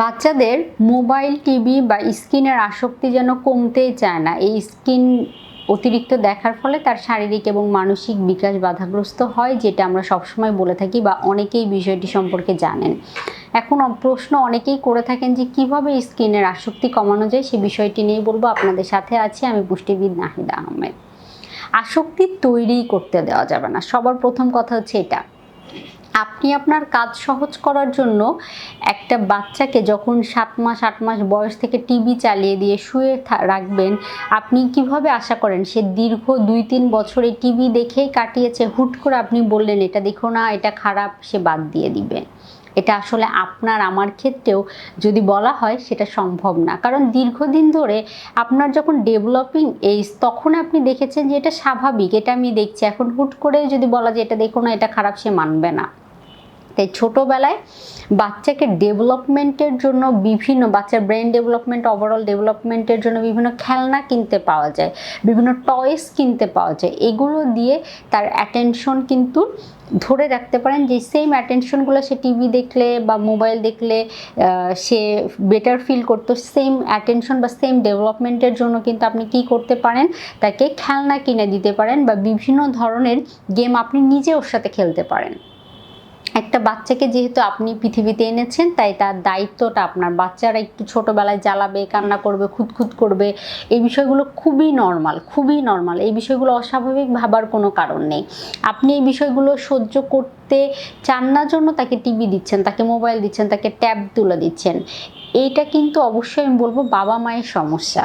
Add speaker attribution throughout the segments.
Speaker 1: বাচ্চাদের mobile, TV বা স্ক্রিনের আসক্তি যেন কমতেই চায় না। এই স্ক্রিন অতিরিক্ত দেখার ফলে তার শারীরিক এবং মানসিক বিকাশ বাধাগ্রস্ত হয়, যেটা আমরা সবসময় বলে থাকি বা অনেকেই বিষয়টি সম্পর্কে জানেন। এখন প্রশ্ন অনেকেই করে থাকেন যে, কীভাবে স্ক্রিনের আসক্তি কমানো যায়? সে বিষয়টি নিয়ে বলব, আপনাদের সাথে আছি আমি পুষ্টিবিদ নাহিদা আহমেদ। আসক্তি তৈরি করতে দেওয়া যাবে না। সবার প্রথম কথা হচ্ছে এটা। আপনি আপনার কাজ সহজ করার জন্য একটা বাচ্চাকে যখন সাত মাস, আট মাস বয়স থেকে টিভি চালিয়ে দিয়ে শুয়ে রাখবেন, আপনি কীভাবে আশা করেন সে দীর্ঘ দুই, তিন বছরে টিভি দেখেই কাটিয়েছে? হুট করে আপনি বললেন, এটা দেখো না, এটা খারাপ। সে বাদ দিয়ে দিবে। এটা আসলে আপনার, আমার ক্ষেত্রেও যদি বলা হয় সেটা সম্ভব না। কারণ দীর্ঘদিন ধরে আপনার যখন ডেভেলপিং এইজ তখন আপনি দেখেছেন যে এটা স্বাভাবিক, এটা আমি দেখছি। এখন হুট করে যদি বলা যে এটা দেখো না, এটা খারাপ, সে মানবে না। তাই ছোটোবেলায় বাচ্চাকে ডেভেলপমেন্টের জন্য বিভিন্ন, বাচ্চার ব্রেন ডেভেলপমেন্ট ওভারঅল ডেভেলপমেন্টের জন্য বিভিন্ন খেলনা কিনতে পাওয়া যায়, বিভিন্ন টয়েস কিনতে পাওয়া যায়। এগুলো দিয়ে তার অ্যাটেনশন কিন্তু ধরে রাখতে পারেন যে সেম অ্যাটেনশনগুলো সে টিভি দেখলে বা মোবাইল দেখলে সে বেটার ফিল করতো সেম অ্যাটেনশন বা সেম ডেভেলপমেন্টের জন্য কিন্তু আপনি কি করতে পারেন? তাকে খেলনা কিনে দিতে পারেন বা বিভিন্ন ধরনের গেম আপনি নিজে ওর সাথে খেলতে পারেন। একটা বাচ্চাকে যেহেতু আপনি পৃথিবীতে এনেছেন, তাই তার দায়িত্বটা আপনার। বাচ্চারা একটু ছোটোবেলায় জ্বালাবে, কান্না করবে, খুঁতখুত করবে, এই বিষয়গুলো খুবই নর্মাল খুবই নর্মাল এই বিষয়গুলো অস্বাভাবিক ভাবার কোনো কারণ নেই। আপনি এই বিষয়গুলো সহ্য করতে চান না জন্য তাকে টিভি দিচ্ছেন, তাকে মোবাইল দিচ্ছেন, তাকে ট্যাব তুলে দিচ্ছেন। এইটা কিন্তু অবশ্যই আমি বলব বাবা মায়ের সমস্যা।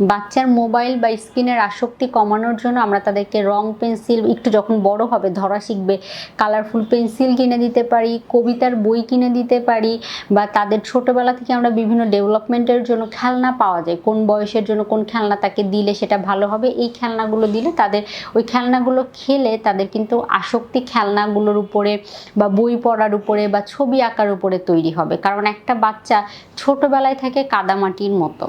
Speaker 1: বাচ্চার মোবাইল বা স্ক্রিনের আসক্তি কমানোর জন্য আমরা তাদেরকে রং পেন্সিল, একটু যখন বড় হবে, ধরা শিখবে। কালারফুল পেন্সিল কিনে দিতে পারি, কবিতার বই কিনে দিতে পারি বা তাদের ছোটোবেলা থেকে আমরা বিভিন্ন ডেভেলপমেন্টের জন্য খেলনা পাওয়া যায়। কোন বয়সের জন্য কোন খেলনা তাকে দিলে সেটা ভালো হবে, এই খেলনাগুলো দিলে তাদের, ওই খেলনাগুলো খেলে তাদের কিন্তু আসক্তি খেলনাগুলোর উপরে বা বই পড়ার উপরে বা ছবি আঁকার উপরে তৈরি হবে। কারণ একটা বাচ্চা ছোটোবেলায় থাকে কাদামাটির মতো।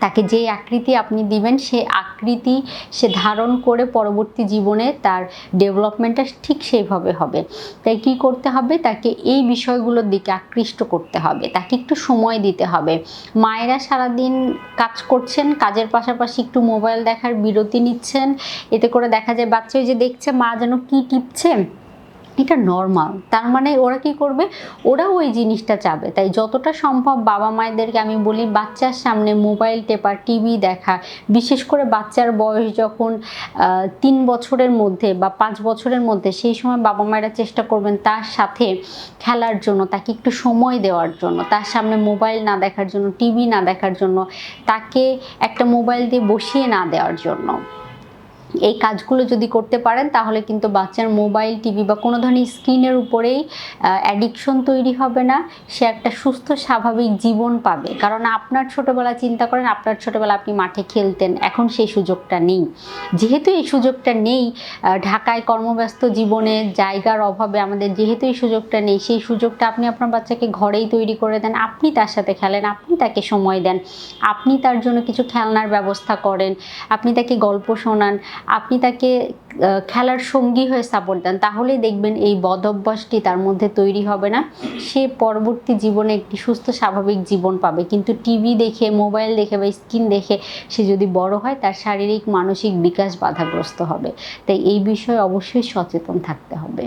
Speaker 1: তাকে যে আকৃতি আপনি দিবেন, সে আকৃতি সে ধারণ করে পরবর্তী জীবনে তার ডেভেলপমেন্টটা ঠিক সেইভাবে হবে। তাই কি করতে হবে? তাকে এই বিষয়গুলোর দিকে আকৃষ্ট করতে হবে। তাকে একটু সময় দিতে হবে। মায়েরা সারাদিন কাজ করছেন, কাজের পাশাপাশি একটু মোবাইল দেখার বিরতি নিচ্ছেন। এতে করে দেখা যায় বাচ্চা ওই যে দেখছে, মা যেন কি টিপছে এটা নর্মাল তার মানে ওরা কি করবে? ওরা ওই জিনিসটা চাবে। তাই যতটা সম্ভব বাবা মায়েদেরকে আমি বলি, বাচ্চার সামনে মোবাইল টেপা টিভি দেখা, বিশেষ করে বাচ্চার বয়স যখন তিন বছরের মধ্যে বা পাঁচ বছরের মধ্যে, সেই সময় বাবা মায়েরা চেষ্টা করবেন তার সাথে খেলার জন্য, তাকে একটু সময় দেওয়ার জন্য, তার সামনে মোবাইল না দেখার জন্য টিভি না দেখার জন্য, তাকে একটা মোবাইল দিয়ে বসিয়ে না দেওয়ার জন্য। এই কাজগুলো যদি করতে পারেন, তাহলে কিন্তু বাচ্চার মোবাইল, টিভি বা কোনো ধরনের স্ক্রিনের উপরেই অ্যাডিকশন তৈরি হবে না। সে একটা সুস্থ, স্বাভাবিক জীবন পাবে। কারণ আপনার ছোটোবেলা চিন্তা করেন, আপনার ছোটোবেলা আপনি মাঠে খেলতেন। এখন সেই সুযোগটা নেই। যেহেতু এই সুযোগটা নেই ঢাকায় কর্মব্যস্ত জীবনে জায়গার অভাবে আমাদের যেহেতু এই সুযোগটা নেই, সেই সুযোগটা আপনি আপনার বাচ্চাকে ঘরেই তৈরি করে দেন। আপনি তার সাথে খেলেন, আপনি তাকে সময় দেন। আপনি তার জন্য কিছু খেলনার ব্যবস্থা করেন। আপনি তাকে গল্প শোনান। আপনি তাকে খেলার সঙ্গী হয়ে সাপোর্ট দেন, তাহলেই দেখবেন এই বদ অভ্যাসটি তার মধ্যে তৈরি হবে না। সে পরবর্তী জীবনে একটি সুস্থ, স্বাভাবিক জীবন পাবে। কিন্তু টিভি দেখে মোবাইল দেখে বা স্ক্রিন দেখে সে যদি বড় হয়, তার শারীরিক, মানসিক বিকাশ বাধাগ্রস্ত হবে। তাই এই বিষয়ে অবশ্যই সচেতন থাকতে হবে।